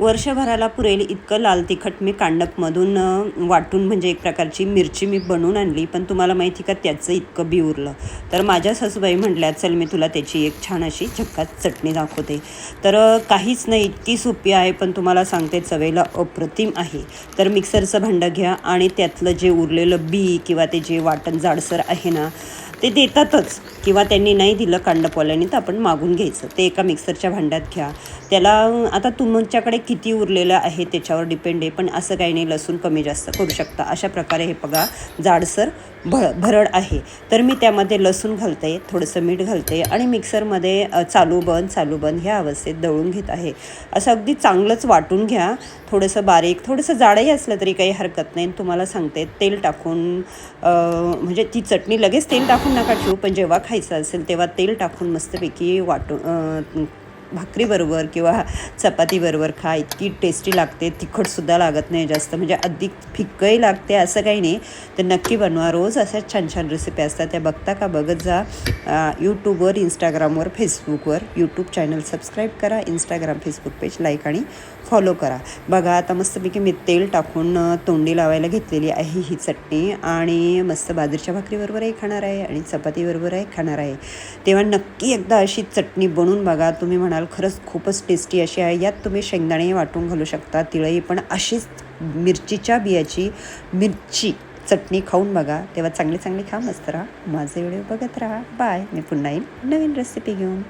वर्षभराला पुरेल इतकं लाल तिखट मी कांडपमधून वाटून म्हणजे एक प्रकारची मिरची मी बनवून आणली पण तुम्हाला माहिती का त्याचं इतकं बी उरलं तर माझ्या सासूबाई म्हटल्या चल मी तुला त्याची एक छान अशी झक्कात चटणी दाखवते. तर काहीच नाही इतकी सोपी आहे पण तुम्हाला सांगते चवेला अप्रतिम आहे. तर मिक्सरचं भांडं घ्या आणि त्यातलं जे उरलेलं बी किंवा ते जे वाटण जाडसर आहे ना ते देतातच. किंवा त्यांनी नाही दिलं कांडपवाल्याने तर आपण मागून घ्यायचं. ते एका मिक्सरच्या भांड्यात घ्या. त्याला आता तुमच्याकडे किती उरलेलं आहे त्याच्यावर डिपेंड आहे पण असं काही नाही लसूण कमी जास्त करू शकता. अशा प्रकारे हे बघा जाडसर भ भरड आहे. तर मी त्यामध्ये लसूण घालते थोडंसं मीठ घालते आणि मिक्सरमध्ये चालू बंद चालू बंद ह्या अवस्थेत दळून घेत आहे. असं अगदी चांगलंच वाटून घ्या. थोडंसं बारीक थोडंसं जाडही असलं तरी काही हरकत नाही. तुम्हाला सांगते तेल टाकून म्हणजे ती चटणी लगेच तेल टाकून नका ठेवू पण जेव्हा खायचं असेल तेव्हा तेल टाकून मस्तपैकी वाटून भाकरीबरोबर किंवा चपातीबरोबर खा इतकी टेस्टी लागते तिखटसुद्धा लागत नाही जास्त म्हणजे अधिक फिक्कही लागते असं काही नाही. तर नक्की बनवा. रोज अशा छान छान रेसिपी असतात. त्या बघता का बघत जा. यूट्यूबवर इंस्टाग्रामवर फेसबुकवर यूट्यूब चॅनल सबस्क्राईब करा. इंस्टाग्राम फेसबुक पेज लाईक आणि फॉलो करा. बघा आता मस्तपैकी मी तेल टाकून तोंडी लावायला घेतलेली आहे ही चटणी आणि मस्त बाजरीच्या भाकरीबरोबरही खाणार आहे आणि चपातीबरोबरही खाणार आहे. तेव्हा नक्की एकदा अशी चटणी बनवून बघा. तुम्ही म्हणा म्हणाल खरंच खूपच टेस्टी अशी आहे. यात तुम्ही शेंगदाणे वाटून घालू शकता तिळही. पण अशीच मिरचीच्या बियाची मिरची चटणी खाऊन बघा. तेव्हा चांगली चांगली खा मस्त राहा. माझे व्हिडिओ बघत राहा. बाय मी पुन्हा येईल नवीन रेसिपी घेऊन.